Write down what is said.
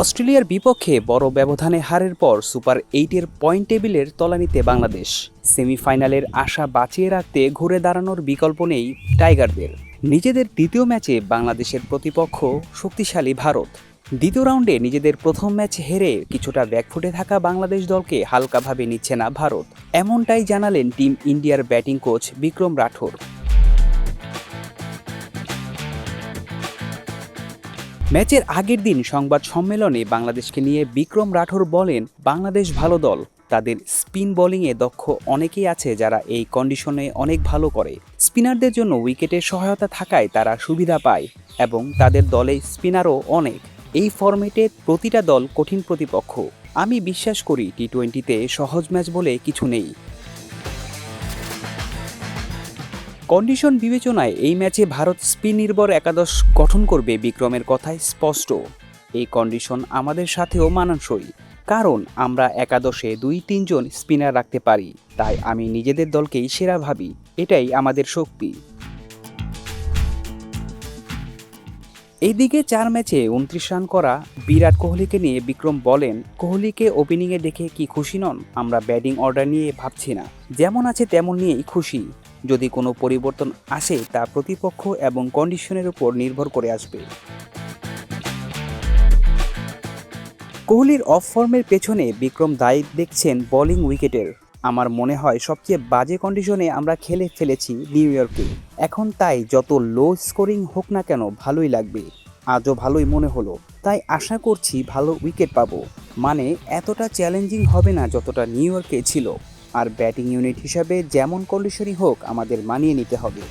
অস্ট্রেলিয়ার বিপক্ষে বড় ব্যবধানে হারের পর সুপার এইটের পয়েন্ট টেবিলের তলানিতে বাংলাদেশ। সেমিফাইনালের আশা বাঁচিয়ে রাখতে ঘুরে দাঁড়ানোর বিকল্প নেই টাইগারদের। নিজেদের দ্বিতীয় ম্যাচে বাংলাদেশের প্রতিপক্ষ শক্তিশালী ভারত। দ্বিতীয় রাউন্ডে নিজেদের প্রথম ম্যাচ হেরে কিছুটা ব্যাকফুটে থাকা বাংলাদেশ দলকে হালকাভাবে নিচ্ছে না ভারত। এমনটাই জানালেন টিম ইন্ডিয়ার ব্যাটিং কোচ বিক্রম রাঠোর। ম্যাচের আগের দিন সংবাদ সম্মেলনে বাংলাদেশকে নিয়ে বিক্রম রাঠোর বলেন, বাংলাদেশ ভালো দল। তাদের স্পিন বোলিংয়ে দক্ষ অনেকেই আছে যারা এই কন্ডিশনে অনেক ভালো করে। স্পিনারদের জন্য উইকেটের সহায়তা থাকায় তারা সুবিধা পায় এবং তাদের দলে স্পিনারও অনেক। এই ফরম্যাটে প্রতিটা দল কঠিন প্রতিপক্ষ। আমি বিশ্বাস করি টি টোয়েন্টিতে সহজ ম্যাচ বলে কিছু নেই। কন্ডিশন বিবেচনায় এই ম্যাচে ভারত স্পিন নির্ভর একাদশ গঠন করবে বিক্রমের কথায় স্পষ্ট। এই কন্ডিশন আমাদের সাথেও মানানসই, কারণ আমরা একাদশে দুই তিনজন স্পিনার রাখতে পারি, তাই আমি নিজেদের দলকেই সেরা ভাবি, এটাই আমাদের শক্তি। এইদিকে চার ম্যাচে উনত্রিশ রান করা বিরাট কোহলিকে নিয়ে বিক্রম বলেন, কোহলিকে ওপেনিংয়ে দেখে কি খুশি নন? আমরা ব্যাটিং অর্ডার নিয়ে ভাবছি না। যেমন আছে তেমন নিয়েই খুশি। যদি কোনো পরিবর্তন আসে, তা প্রতিপক্ষ এবং কন্ডিশনের উপর নির্ভর করে আসবে। কোহলির অফ ফর্মের পেছনে বিক্রম দায়ী দেখছেন বোলিং উইকেটের আমার মনে হয় সবচেয়ে বাজে কন্ডিশনে আমরা খেলে ফেলেছি নিউ ইয়র্কে এখন তাই যত লো স্কোরিং হোক না কেন ভালোই লাগবে। আজও ভালোই মনে হলো। তাই আশা করছি ভালো উইকেট পাবো। মানে এতটা চ্যালেঞ্জিং হবে না যতটা নিউ ইয়র্কে ছিল। আর ব্যাটিং ইউনিট হিসাবে যেমন কন্ডিশনই হোক আমাদের মানিয়ে নিতে হবে।